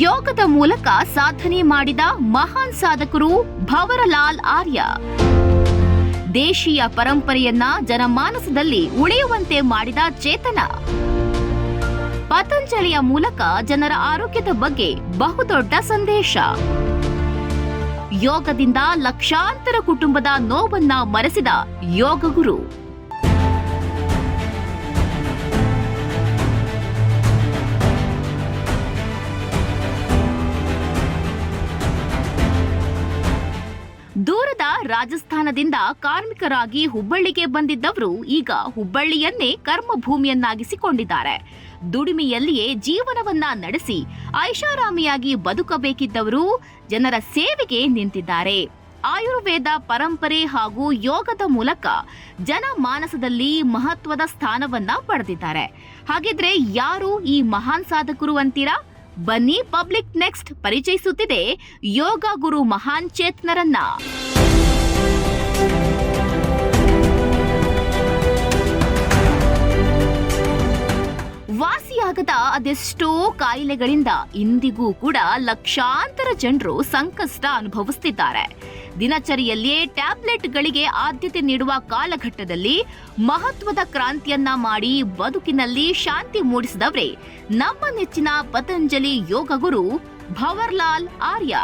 ಯೋಗದ ಮೂಲಕ ಸಾಧನೆ ಮಾಡಿದ ಮಹಾನ್ ಸಾಧಕರು ಭವರಲಾಲ್ ಆರ್ಯ. ದೇಶೀಯ ಪರಂಪರೆಯನ್ನ ಜನಮಾನಸದಲ್ಲಿ ಉಳಿಯುವಂತೆ ಮಾಡಿದ ಚೇತನ. ಪತಂಜಲಿಯ ಮೂಲಕ ಜನರ ಆರೋಗ್ಯದ ಬಗ್ಗೆ ಬಹುದೊಡ್ಡ ಸಂದೇಶ. ಯೋಗದಿಂದ ಲಕ್ಷಾಂತರ ಕುಟುಂಬದ ನೋವನ್ನ ಮರೆಸಿದ ಯೋಗ ರಾಜಸ್ಥಾನದಿಂದ ಕಾರ್ಮಿಕರಾಗಿ ಹುಬ್ಬಳ್ಳಿಗೆ ಬಂದಿದ್ದವರು ಈಗ ಹುಬ್ಬಳ್ಳಿಯನ್ನೇ ಕರ್ಮಭೂಮಿಯನ್ನಾಗಿಸಿಕೊಂಡಿದ್ದಾರೆ. ದುಡಿಮೆಯಲ್ಲಿಯೇ ಜೀವನವನ್ನ ನಡೆಸಿ ಐಷಾರಾಮಿಯಾಗಿ ಬದುಕಬೇಕಿದ್ದವರು ಜನರ ಸೇವೆಗೆ ನಿಂತಿದ್ದಾರೆ. ಆಯುರ್ವೇದ ಪರಂಪರೆ ಹಾಗೂ ಯೋಗದ ಮೂಲಕ ಜನಮಾನಸದಲ್ಲಿ ಮಹತ್ವದ ಸ್ಥಾನವನ್ನ ಪಡೆದಿದ್ದಾರೆ. ಹಾಗಿದ್ರೆ ಯಾರು ಈ ಮಹಾನ್ ಸಾಧಕರು ಅಂತೀರಾ? ಬನ್ನಿ ಪಬ್ಲಿಕ್ ನೆಕ್ಸ್ಟ್ ಪರಿಚಯಿಸುತ್ತಿದೆ ಯೋಗ ಗುರು ಮಹಾನ್ ಚೇತನರನ್ನ. ವಾಸಿಯಾಗದ ಅದೆಷ್ಟೋ ಕಾಯಿಲೆಗಳಿಂದ ಇಂದಿಗೂ ಕೂಡ ಲಕ್ಷಾಂತರ ಜನರು ಸಂಕಷ್ಟ ಅನುಭವಿಸುತ್ತಿದ್ದಾರೆ ದಿನಚರಿಯಲ್ಲಿಯೇ ಟ್ಯಾಬ್ಲೆಟ್ಗಳಿಗೆ ಆದ್ಯತೆ ನೀಡುವ ಕಾಲಘಟ್ಟದಲ್ಲಿ ಮಹತ್ವದ ಕ್ರಾಂತಿಯನ್ನ ಮಾಡಿ ಬದುಕಿನಲ್ಲಿ ಶಾಂತಿ ಮೂಡಿಸಿದವರೇ ನಮ್ಮ ನೆಚ್ಚಿನ ಪತಂಜಲಿ ಯೋಗ ಗುರು ಭವರ್ಲಾಲ್ ಆರ್ಯ.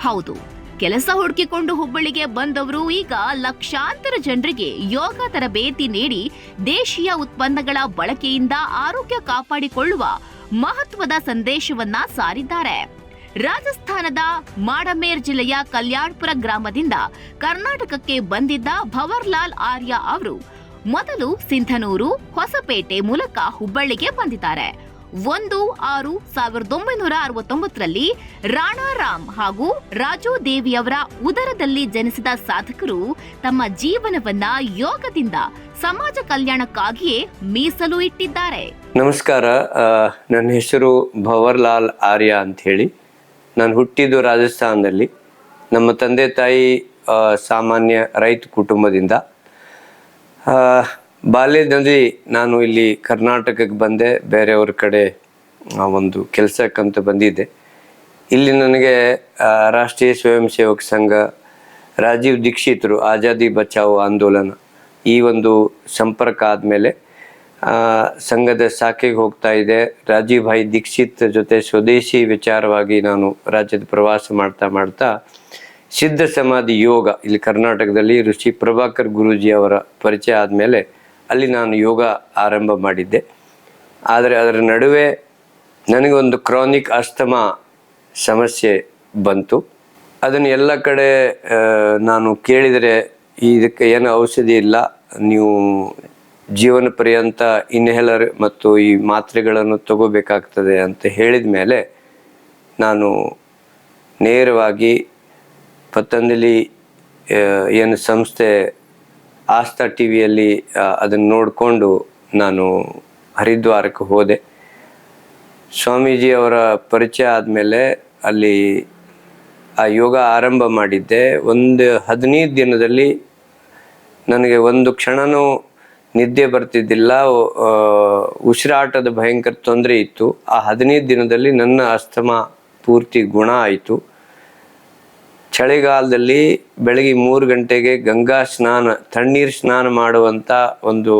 ಹೌದು. ಕೆಲಸ ಹುಡುಕಿಕೊಂಡು ಹುಬ್ಬಳ್ಳಿಗೆ ಬಂದವರು ಈಗ ಲಕ್ಷಾಂತರ ಜನರಿಗೆ ಯೋಗ ತರಬೇತಿ ನೀಡಿ ದೇಶೀಯ ಉತ್ಪನ್ನಗಳ ಬಳಕೆಯಿಂದ ಆರೋಗ್ಯ ಕಾಪಾಡಿಕೊಳ್ಳುವ ಮಹತ್ವದ ಸಂದೇಶವನ್ನ ಸಾರಿದ್ದಾರೆ. ರಾಜಸ್ಥಾನದ ಮಾಡಮೇರ್ ಜಿಲ್ಲೆಯ ಕಲ್ಯಾಣ್ಪುರ ಗ್ರಾಮದಿಂದ ಕರ್ನಾಟಕಕ್ಕೆ ಬಂದಿದ್ದ ಭವರ್ಲಾಲ್ ಆರ್ಯ ಅವರು ಮೊದಲು ಸಿಂಧನೂರು, ಹೊಸಪೇಟೆ ಮೂಲಕ ಹುಬ್ಬಳ್ಳಿಗೆ ಬಂದಿದ್ದಾರೆ. ಒಂದು ಆರು ಸಾವಿರದ ಒಂಬೈನೂರ ಅರವತ್ತೊಂಬತ್ತರಲ್ಲಿ ರಾಣಾರಾಮ್ ಹಾಗೂ ರಾಜು ದೇವಿಯವರ ಉದರದಲ್ಲಿ ಜನಿಸಿದ ಸಾಧಕರು ತಮ್ಮ ಜೀವನವನ್ನ ಯೋಗದಿಂದ ಸಮಾಜ ಕಲ್ಯಾಣಕ್ಕಾಗಿಯೇ ಮೀಸಲು ಇಟ್ಟಿದ್ದಾರೆ. ನಮಸ್ಕಾರ. ನನ್ನ ಹೆಸರು ಭವರ್ಲಾಲ್ ಆರ್ಯ ಅಂತ ಹೇಳಿ ನಾನು ಹುಟ್ಟಿದ್ದು ರಾಜಸ್ಥಾನದಲ್ಲಿ. ನಮ್ಮ ತಂದೆ ತಾಯಿ ಸಾಮಾನ್ಯ ರೈತ ಕುಟುಂಬದಿಂದ. ಬಾಲ್ಯದಲ್ಲಿ ನಾನು ಇಲ್ಲಿ ಕರ್ನಾಟಕಕ್ಕೆ ಬಂದೆ. ಬೇರೆಯವ್ರ ಕಡೆ ಒಂದು ಕೆಲಸಕ್ಕಂತ ಬಂದಿದ್ದೆ. ಇಲ್ಲಿ ನನಗೆ ರಾಷ್ಟ್ರೀಯ ಸ್ವಯಂ ಸೇವಕ ಸಂಘ, ರಾಜೀವ್ ದೀಕ್ಷಿತರು, ಆಜಾದಿ ಬಚಾವ್ ಆಂದೋಲನ, ಈ ಒಂದು ಸಂಪರ್ಕ ಆದಮೇಲೆ ಸಂಘದ ಶಾಖೆಗೆ ಹೋಗ್ತಾ ಇದೆ ರಾಜೀವ್ ಭಾಯಿ ದೀಕ್ಷಿತ್ ಜೊತೆ ಸ್ವದೇಶಿ ವಿಚಾರವಾಗಿ ನಾನು ರಾಜ್ಯದ ಪ್ರವಾಸ ಮಾಡ್ತಾ ಮಾಡ್ತಾ, ಸಿದ್ಧ ಸಮಾಧಿ ಯೋಗ, ಇಲ್ಲಿ ಕರ್ನಾಟಕದಲ್ಲಿ ಋಷಿ ಪ್ರಭಾಕರ್ ಗುರೂಜಿ ಅವರ ಪರಿಚಯ ಆದಮೇಲೆ ಅಲ್ಲಿ ನಾನು ಯೋಗ ಆರಂಭ ಮಾಡಿದ್ದೆ. ಆದರೆ ಅದರ ನಡುವೆ ನನಗೊಂದು ಕ್ರಾನಿಕ್ ಅಸ್ತಮಾ ಸಮಸ್ಯೆ ಬಂತು. ಅದನ್ನು ಎಲ್ಲ ಕಡೆ ನಾನು ಕೇಳಿದರೆ ಇದಕ್ಕೆ ಏನು ಔಷಧಿ ಇಲ್ಲ. ನೀವು ಜೀವನ ಪರ್ಯಂತ ಇನ್ಹೇಲರ್ ಮತ್ತು ಈ ಮಾತ್ರೆಗಳನ್ನು ತಗೋಬೇಕಾಗ್ತದೆ ಅಂತ ಹೇಳಿದ ಮೇಲೆ ನಾನು ನೇರವಾಗಿ ಪತಂಜಲಿ ಏನು ಸಂಸ್ಥೆ ಆಸ್ಥಾ ಟಿ ವಿಯಲ್ಲಿ ಅದನ್ನು ನೋಡಿಕೊಂಡು ನಾನು ಹರಿದ್ವಾರಕ್ಕೆ ಹೋದೆ. ಸ್ವಾಮೀಜಿ ಅವರ ಪರಿಚಯ ಆದಮೇಲೆ ಅಲ್ಲಿ ಆ ಯೋಗ ಆರಂಭ ಮಾಡಿದ್ದೆ. ಒಂದು ಹದಿನೈದು ದಿನದಲ್ಲಿ ನನಗೆ ಒಂದು ಕ್ಷಣನೂ ನಿದ್ದೆ ಬರ್ತಿದ್ದಿಲ್ಲ. ಉಸಿರಾಟದ ಭಯಂಕರ ತೊಂದರೆ ಇತ್ತು. ಆ ಹದಿನೈದು ದಿನದಲ್ಲಿ ನನ್ನ ಅಸ್ತಮ ಪೂರ್ತಿ ಗುಣ ಆಯಿತು. ಚಳಿಗಾಲದಲ್ಲಿ ಬೆಳಗ್ಗೆ ಮೂರು ಗಂಟೆಗೆ ಗಂಗಾ ಸ್ನಾನ ತಣ್ಣೀರು ಸ್ನಾನ ಮಾಡುವಂಥ ಒಂದು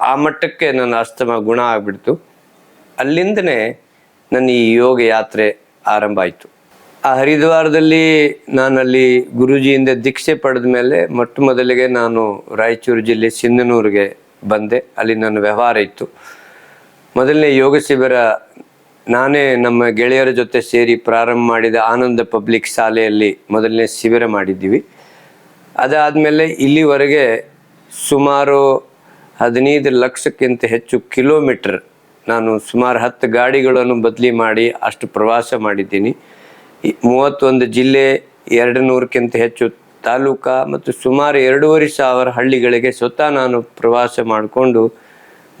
ಆ, ಮಟ್ಟಕ್ಕೆ ನನ್ನ ಅಸ್ತಮ ಗುಣ ಆಗಿಬಿಡ್ತು. ಅಲ್ಲಿಂದನೇ ನನ್ನ ಈ ಯೋಗ ಯಾತ್ರೆ ಆರಂಭ ಆಯಿತು. ಆ ಹರಿದ್ವಾರದಲ್ಲಿ ನಾನಲ್ಲಿ ಗುರುಜಿಯಿಂದ ದೀಕ್ಷೆ ಪಡೆದ ಮೇಲೆ ಮೊಟ್ಟ ಮೊದಲಿಗೆ ನಾನು ರಾಯಚೂರು ಜಿಲ್ಲೆ ಸಿಂಧನೂರಿಗೆ ಬಂದೆ. ಅಲ್ಲಿ ನನ್ನ ವ್ಯವಹಾರ ಇತ್ತು. ಮೊದಲನೇ ಯೋಗ ಶಿಬಿರ ನಾನೇ ನಮ್ಮ ಗೆಳೆಯರ ಜೊತೆ ಸೇರಿ ಪ್ರಾರಂಭ ಮಾಡಿದ ಆನಂದ ಪಬ್ಲಿಕ್ ಶಾಲೆಯಲ್ಲಿ ಮೊದಲನೇ ಶಿಬಿರ ಮಾಡಿದ್ದೀವಿ. ಅದಾದಮೇಲೆ ಇಲ್ಲಿವರೆಗೆ ಸುಮಾರು ಹದಿನೈದು ಲಕ್ಷಕ್ಕಿಂತ ಹೆಚ್ಚು ಕಿಲೋಮೀಟರ್ ನಾನು ಸುಮಾರು ಹತ್ತು ಗಾಡಿಗಳನ್ನು ಬದಲಿ ಮಾಡಿ ಅಷ್ಟು ಪ್ರವಾಸ ಮಾಡಿದ್ದೀನಿ. ಮೂವತ್ತೊಂದು ಜಿಲ್ಲೆ ಎರಡು ನೂರಕ್ಕಿಂತ ಹೆಚ್ಚು ತಾಲೂಕಾ ಮತ್ತು ಸುಮಾರು ಎರಡೂವರೆ ಸಾವಿರ ಹಳ್ಳಿಗಳಿಗೆ ಸ್ವತಃ ನಾನು ಪ್ರವಾಸ ಮಾಡಿಕೊಂಡು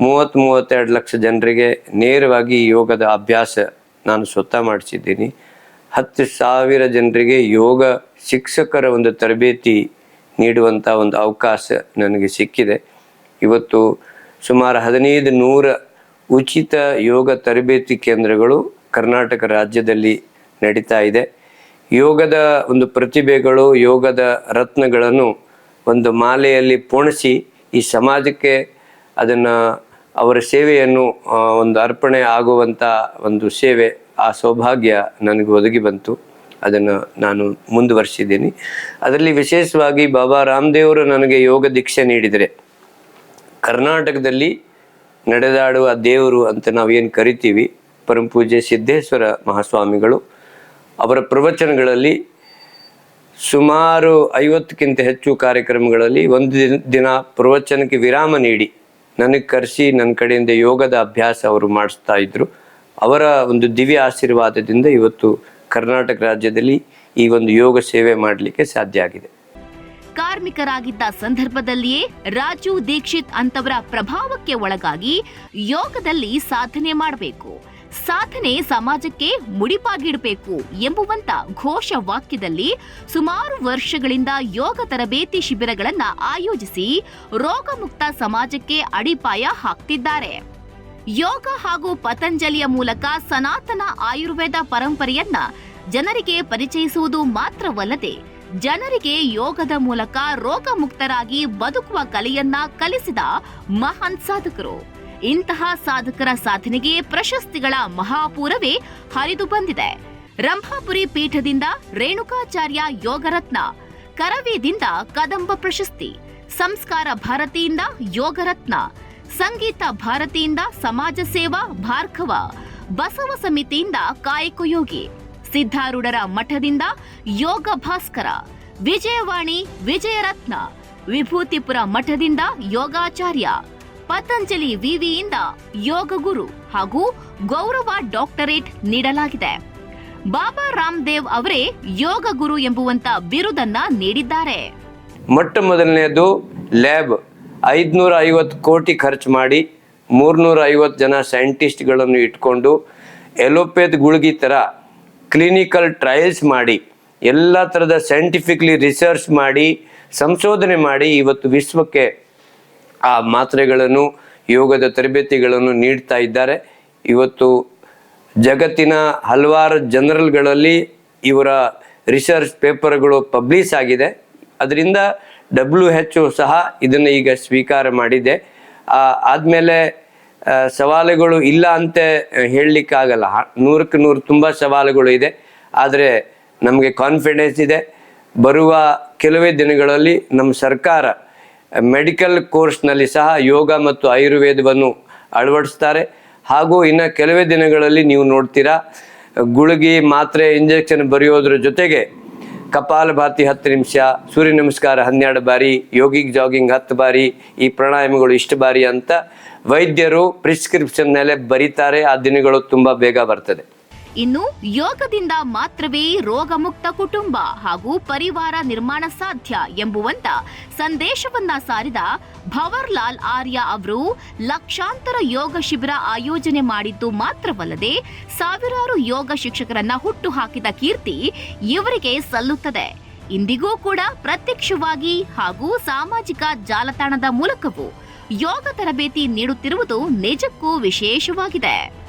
ಮೂವತ್ತು ಮೂವತ್ತೆರಡು ಲಕ್ಷ ಜನರಿಗೆ ನೇರವಾಗಿ ಯೋಗದ ಅಭ್ಯಾಸ ನಾನು ಸ್ವತಃ ಮಾಡಿಸಿದ್ದೀನಿ. ಹತ್ತು ಸಾವಿರ ಜನರಿಗೆ ಯೋಗ ಶಿಕ್ಷಕರ ಒಂದು ತರಬೇತಿ ನೀಡುವಂಥ ಒಂದು ಅವಕಾಶ ನನಗೆ ಸಿಕ್ಕಿದೆ. ಇವತ್ತು ಸುಮಾರು ಹದಿನೈದು ನೂರ ಉಚಿತ ಯೋಗ ತರಬೇತಿ ಕೇಂದ್ರಗಳು ಕರ್ನಾಟಕ ರಾಜ್ಯದಲ್ಲಿ ನಡೀತಾ ಇದೆ. ಯೋಗದ ಒಂದು ಪ್ರತಿಭೆಗಳು, ಯೋಗದ ರತ್ನಗಳನ್ನು ಒಂದು ಮಾಲೆಯಲ್ಲಿ ಪೋಣಿಸಿ ಈ ಸಮಾಜಕ್ಕೆ ಅದನ್ನು ಅವರ ಸೇವೆಯನ್ನು ಒಂದು ಅರ್ಪಣೆ ಆಗುವಂಥ ಒಂದು ಸೇವೆ, ಆ ಸೌಭಾಗ್ಯ ನನಗೆ ಒದಗಿ ಬಂತು. ಅದನ್ನು ನಾನು ಮುಂದುವರಿಸಿದ್ದೀನಿ. ಅದರಲ್ಲಿ ವಿಶೇಷವಾಗಿ ಬಾಬಾ ರಾಮದೇವರು ನನಗೆ ಯೋಗ ದೀಕ್ಷೆ ನೀಡಿದರೆ. ಕರ್ನಾಟಕದಲ್ಲಿ ನಡೆದಾಡುವ ದೇವರು ಅಂತ ನಾವೇನು ಕರಿತೀವಿ ಪರಮಪೂಜ್ಯ ಸಿದ್ದೇಶ್ವರ ಮಹಾಸ್ವಾಮಿಗಳು, ಅವರ ಪ್ರವಚನಗಳಲ್ಲಿ ಸುಮಾರು ಐವತ್ತಕ್ಕಿಂತ ಹೆಚ್ಚು ಕಾರ್ಯಕ್ರಮಗಳಲ್ಲಿ ಒಂದು ದಿನ ಪ್ರವಚನಕ್ಕೆ ವಿರಾಮ ನೀಡಿ ನನಗೆ ಕರೆಸಿ ನನ್ನ ಕಡೆಯಿಂದ ಯೋಗದ ಅಭ್ಯಾಸ ಅವರು ಮಾಡಿಸ್ತಾ ಇದ್ರು. ಅವರ ಒಂದು ದಿವ್ಯ ಆಶೀರ್ವಾದದಿಂದ ಇವತ್ತು ಕರ್ನಾಟಕ ರಾಜ್ಯದಲ್ಲಿ ಈ ಒಂದು ಯೋಗ ಸೇವೆ ಮಾಡಲಿಕ್ಕೆ ಸಾಧ್ಯ ಆಗಿದೆ. ಕಾರ್ಮಿಕರಾಗಿದ್ದ ಸಂದರ್ಭದಲ್ಲಿಯೇ ರಾಜು ದೀಕ್ಷಿತ್ ಅಂತವರ ಪ್ರಭಾವಕ್ಕೆ ಒಳಗಾಗಿ ಯೋಗದಲ್ಲಿ ಸಾಧನೆ ಮಾಡಬೇಕು. ಸಾಧನೆ ಸಮಾಜಕ್ಕೆ ಮುಡಿಪಾಗಿಡಬೇಕು ಎಂಬುವಂತ ಘೋಷ ವಾಕ್ಯದಲ್ಲಿ ಸುಮಾರು ವರ್ಷಗಳಿಂದ ಯೋಗ ತರಬೇತಿ ಶಿಬಿರಗಳನ್ನು ಆಯೋಜಿಸಿ ರೋಗಮುಕ್ತ ಸಮಾಜಕ್ಕೆ ಅಡಿಪಾಯ ಹಾಕ್ತಿದ್ದಾರೆ. ಯೋಗ ಹಾಗೂ ಪತಂಜಲಿಯ ಮೂಲಕ ಸನಾತನ ಆಯುರ್ವೇದ ಪರಂಪರೆಯನ್ನ ಜನರಿಗೆ ಪರಿಚಯಿಸುವುದು ಮಾತ್ರವಲ್ಲದೆ ಜನರಿಗೆ ಯೋಗದ ಮೂಲಕ ರೋಗಮುಕ್ತರಾಗಿ ಬದುಕುವ ಕಲೆಯನ್ನ ಕಲಿಸಿದ ಮಹಾನ್ ಸಾಧಕರು. ಇಂತಹ ಸಾಧಕರ ಸಾಧನೆಗೆ ಪ್ರಶಸ್ತಿಗಳ ಮಹಾಪೂರವೇ ಹರಿದು ಬಂದಿದೆ. ರಂಭಾಪುರಿ ಪೀಠದಿಂದ ರೇಣುಕಾಚಾರ್ಯ ಯೋಗರತ್ನ, ಕರವೇದಿಂದ ಕದಂಬ ಪ್ರಶಸ್ತಿ, ಸಂಸ್ಕಾರ ಭಾರತಿಯಿಂದ ಯೋಗರತ್ನ, ಸಂಗೀತ ಭಾರತಿಯಿಂದ ಸಮಾಜ ಸೇವಾ ಭಾರ್ಗವ, ಬಸವ ಸಮಿತಿಯಿಂದ ಕಾಯಕಯೋಗಿ ಸಿದ್ಧಾರೂಢರ ಮಠದಿಂದ ಯೋಗ ಭಾಸ್ಕರ, ವಿಜಯವಾಣಿ ವಿಜಯರತ್ನ, ವಿಭೂತಿಪುರ ಮಠದಿಂದ ಯೋಗಾಚಾರ್ಯ ಪತಂಜಲಿ ವಿವಿಯಿಂದ ಯೋಗ ಗುರು ಹಾಗೂ ಗೌರವ ಡಾಕ್ಟರೇಟ್ ನೀಡಲಾಗಿದೆ. ಬಾಬಾ ರಾಮದೇವ್ ಅವರೇ ಯೋಗ ಗುರು ಎಂಬುವಂತ ಬಿರುದನ್ನ ನೀಡಿದ್ದಾರೆ. ಮೊಟ್ಟ ಮೊದಲನೆಯದು ಲ್ಯಾಬ್ ಐದುನೂರ ಐವತ್ತು ಕೋಟಿ ಖರ್ಚು ಮಾಡಿ ಮೂರ್ನೂರ ಐವತ್ತು ಜನ ಸೈಂಟಿಸ್ಟ್ಗಳನ್ನು ಇಟ್ಕೊಂಡು ಎಲೋಪೇತ್ ಗುಳಿಗೆ ಥರ ಕ್ಲಿನಿಕಲ್ ಟ್ರಯಲ್ಸ್ ಮಾಡಿ ಎಲ್ಲ ಥರದ ಸೈಂಟಿಫಿಕ್ಲಿ ರಿಸರ್ಚ್ ಮಾಡಿ ಸಂಶೋಧನೆ ಮಾಡಿ ಇವತ್ತು ವಿಶ್ವಕ್ಕೆ ಆ ಮಾತ್ರೆಗಳನ್ನು, ಯೋಗದ ತರಬೇತಿಗಳನ್ನು ನೀಡ್ತಾ ಇದ್ದಾರೆ. ಇವತ್ತು ಜಗತ್ತಿನ ಹಲವಾರು ಜನರಲ್ಗಳಲ್ಲಿ ಇವರ ರಿಸರ್ಚ್ ಪೇಪರ್ಗಳು ಪಬ್ಲಿಷ್ ಆಗಿದೆ. ಅದರಿಂದ ಡಬ್ಲ್ಯೂ ಎಚ್ ಸಹ ಇದನ್ನು ಈಗ ಸ್ವೀಕಾರ ಮಾಡಿದೆ. ಆದಮೇಲೆ ಸವಾಲುಗಳು ಇಲ್ಲ ಅಂತ ಹೇಳಲಿಕ್ಕಾಗಲ್ಲ ನೂರಕ್ಕೆ ನೂರು ತುಂಬ ಸವಾಲುಗಳು ಇದೆ. ಆದರೆ ನಮಗೆ ಕಾನ್ಫಿಡೆನ್ಸ್ ಇದೆ. ಬರುವ ಕೆಲವೇ ದಿನಗಳಲ್ಲಿ ನಮ್ಮ ಸರ್ಕಾರ ಮೆಡಿಕಲ್ ಕೋರ್ಸ್ನಲ್ಲಿ ಸಹ ಯೋಗ ಮತ್ತು ಆಯುರ್ವೇದವನ್ನು ಅಳವಡಿಸ್ತಾರೆ. ಹಾಗೂ ಇನ್ನು ಕೆಲವೇ ದಿನಗಳಲ್ಲಿ ನೀವು ನೋಡ್ತೀರಾ, ಗುಳಿಗೆ ಮಾತ್ರೆ ಇಂಜೆಕ್ಷನ್ ಬರೆಯೋದ್ರ ಜೊತೆಗೆ ಕಪಾಲಭಾತಿ ಹತ್ತು ನಿಮಿಷ, ಸೂರ್ಯ ನಮಸ್ಕಾರ ಹನ್ನೆರಡು ಬಾರಿ, ಯೋಗಿಕ್ ಜಾಗಿಂಗ್ ಹತ್ತು ಬಾರಿ, ಈ ಪ್ರಾಣಾಯಾಮಗಳು ಇಷ್ಟು ಬಾರಿ ಅಂತ ವೈದ್ಯರು ಪ್ರಿಸ್ಕ್ರಿಪ್ಷನ್ ಮೇಲೆ ಬರೀತಾರೆ. ಆ ದಿನಗಳು ತುಂಬ ಬೇಗ ಬರ್ತದೆ. ಇನ್ನು ಯೋಗದಿಂದ ಮಾತ್ರವೇ ರೋಗಮುಕ್ತ ಕುಟುಂಬ ಹಾಗೂ ಪರಿವಾರ ನಿರ್ಮಾಣ ಸಾಧ್ಯ ಎಂಬುವಂತ ಸಂದೇಶವನ್ನ ಸಾರಿದ ಭವರ್ಲಾಲ್ ಆರ್ಯ ಅವರು ಲಕ್ಷಾಂತರ ಯೋಗ ಶಿಬಿರ ಆಯೋಜನೆ ಮಾಡಿದ್ದು ಮಾತ್ರವಲ್ಲದೆ ಸಾವಿರಾರು ಯೋಗ ಶಿಕ್ಷಕರನ್ನ ಹುಟ್ಟು ಹಾಕಿದ ಕೀರ್ತಿ ಇವರಿಗೆ ಸಲ್ಲುತ್ತದೆ. ಇಂದಿಗೂ ಕೂಡ ಪ್ರತ್ಯಕ್ಷವಾಗಿ ಹಾಗೂ ಸಾಮಾಜಿಕ ಜಾಲತಾಣದ ಮೂಲಕವೂ ಯೋಗ ತರಬೇತಿ ನೀಡುತ್ತಿರುವುದು ನಿಜಕ್ಕೂ ವಿಶೇಷವಾಗಿದೆ.